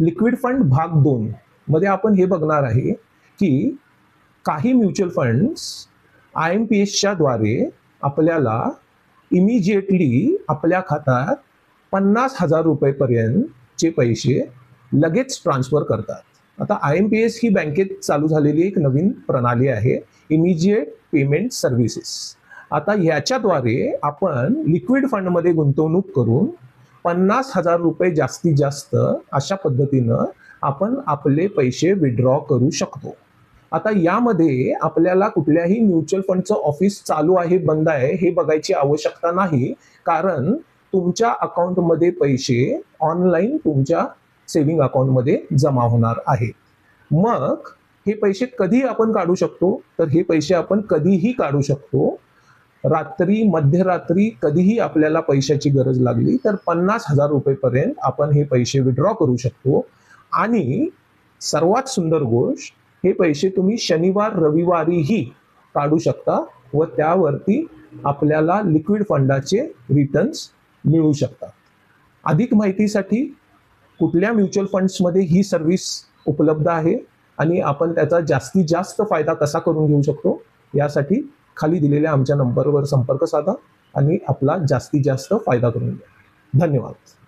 Liquid fund भाग दोन मध्ये आपण हे बघणार आहे की काही mutual funds I M P एसच्या द्वारे आपल्याला इमिजिएटली आपल्या खात्यात पन्नास हजार रुपयेपर्यंतचे पैसे लगेच ट्रान्सफर करतात. आता आय एम पी एस ही बँकेत चालू झालेली एक नवीन प्रणाली आहे इमिजिएट पेमेंट सर्व्हिसेस. आता ह्याच्याद्वारे आपण लिक्विड फंडमध्ये गुंतवणूक करून पन्नास हजार रुपये जास्तीत जास्त अशा पद्धतीनं आपण आपले पैसे विड्रॉ करू शकतो. आता यामध्ये आपल्याला कुठल्याही म्युच्युअल फंडचं ऑफिस चालू आहे बंद आहे हे बघायची आवश्यकता नाही. कारण तुमच्या अकाउंटमध्ये पैसे ऑनलाईन तुमच्या सेव्हिंग अकाउंटमध्ये जमा होणार आहे मग हे पैसे कधी आपण काढू शकतो? तर हे पैसे आपण कधीही काढू शकतो. रात्री मध्यरात्री कधीही आपल्याला पैशाची गरज लागली तर पन्नास हजार रुपयेपर्यंत आपण हे पैसे विड्रॉ करू शकतो. आणि सर्वात सुंदर गोष्ट हे पैसे तुम्ही शनिवार रविवारीही काढू शकता व त्यावरती आपल्याला लिक्विड फंडाचे रिटर्न्स मिळू शकतात. अधिक माहितीसाठी कुठल्या म्युच्युअल फंड्समध्ये ही सर्व्हिस उपलब्ध आहे आणि आपण त्याचा जास्तीत जास्त फायदा कसा करून घेऊ शकतो यासाठी खाली दिलेल्या आमच्या नंबरवर संपर्क साधा आणि आपला जास्तीत जास्त फायदा करून घ्या. धन्यवाद.